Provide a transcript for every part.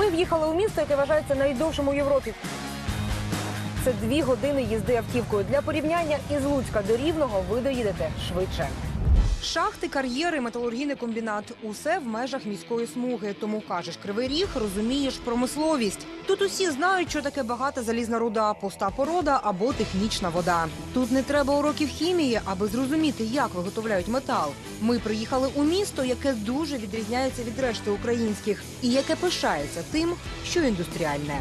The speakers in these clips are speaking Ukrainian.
в'їхали у місто, яке вважається найдовшим у Європі. Це дві години їзди автівкою. Для порівняння із Луцька до Рівного ви доїдете швидше. Шахти, кар'єри, металургійний комбінат усе в межах міської смуги. Тому кажеш, кривий ріг, розумієш промисловість. Тут усі знають, що таке багата залізна руда, пуста порода або технічна вода. Тут не треба уроків хімії, аби зрозуміти, як виготовляють метал. Ми приїхали у місто, яке дуже відрізняється від решти українських, і яке пишається тим, що індустріальне.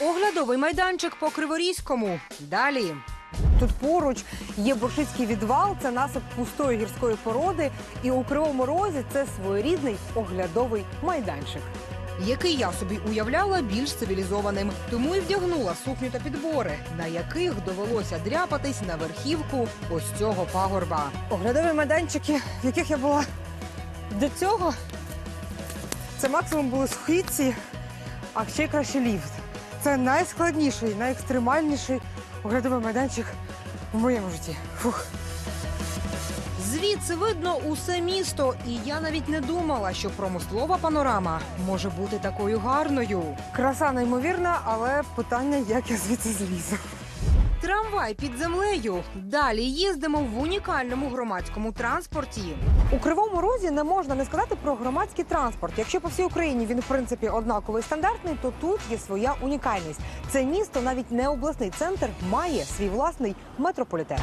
Оглядовий майданчик по Криворізькому. Далі. Тут поруч є Боршицький відвал, це насип пустої гірської породи. І у Кривому Розі це своєрідний оглядовий майданчик. Який я собі уявляла більш цивілізованим, тому і вдягнула сукню та підбори, на яких довелося дряпатись на верхівку ось цього пагорба. Оглядові майданчики, в яких я була до цього, це максимум були східці, а ще краще ліфт. Це найскладніший, найекстремальніший оглядовий майданчик в моєму житті. Фух. Звідси видно усе місто, і я навіть не думала, що промислова панорама може бути такою гарною. Краса неймовірна, але питання, як я звідси злізу. Трамвай під землею. Далі їздимо в унікальному громадському транспорті. У кривому розі не можна не сказати про громадський транспорт. Якщо по всій Україні він в принципі однаковий стандартний, то тут є своя унікальність. Це місто, навіть не обласний центр, має свій власний метрополітен.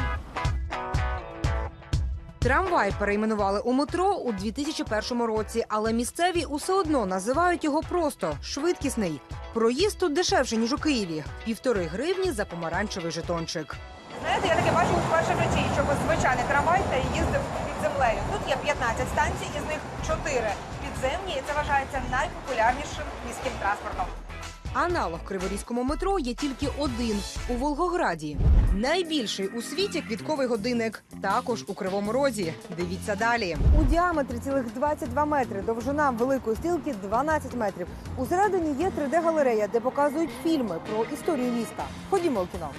Трамвай перейменували у метро у 2001 році, але місцеві усе одно називають його просто швидкісний. Проїзд тут дешевше ніж у Києві півтори гривні за помаранчевий жетончик. Знаєте, я таке бачу вперше в житті, щоб звичайний трамвай та їздив під землею. Тут є 15 станцій, із них 4 підземні, і це вважається найпопулярнішим міським транспортом. Аналог криворізькому метро є тільки один у Волгограді. Найбільший у світі квітковий годинник. Також у кривому розі. Дивіться далі. У діаметрі цілих 22 метри. Довжина великої стрілки 12 метрів. Усередині є 3D-галерея, де показують фільми про історію міста. Ходімо у кіно.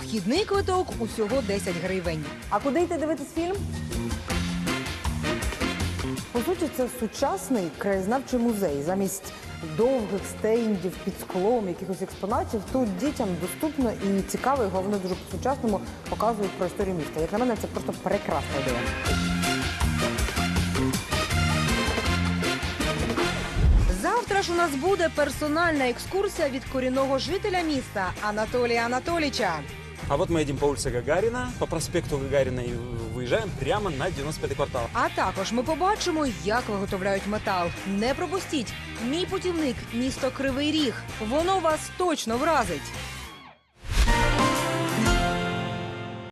Вхідний квиток усього 10 гривень. А куди йти дивитись фільм? По суті, це сучасний краєзнавчий музей. Замість довгих стендів під склом, якихось експонатів. Тут дітям доступно і цікаво, і головне дуже по-сучасному показують про історію міста. Як на мене, це просто прекрасна ідея. Завтра ж у нас буде персональна екскурсія від корінного жителя міста Анатолія Анатоліча. А вот мы едем по улице Гагарина, по проспекту Гагарина и выезжаем прямо на 95-й квартал. А також ми побачимо, як виготовляють метал. Не пропустіть! Мій путівник місто Кривий Ріг. Воно вас точно вразить.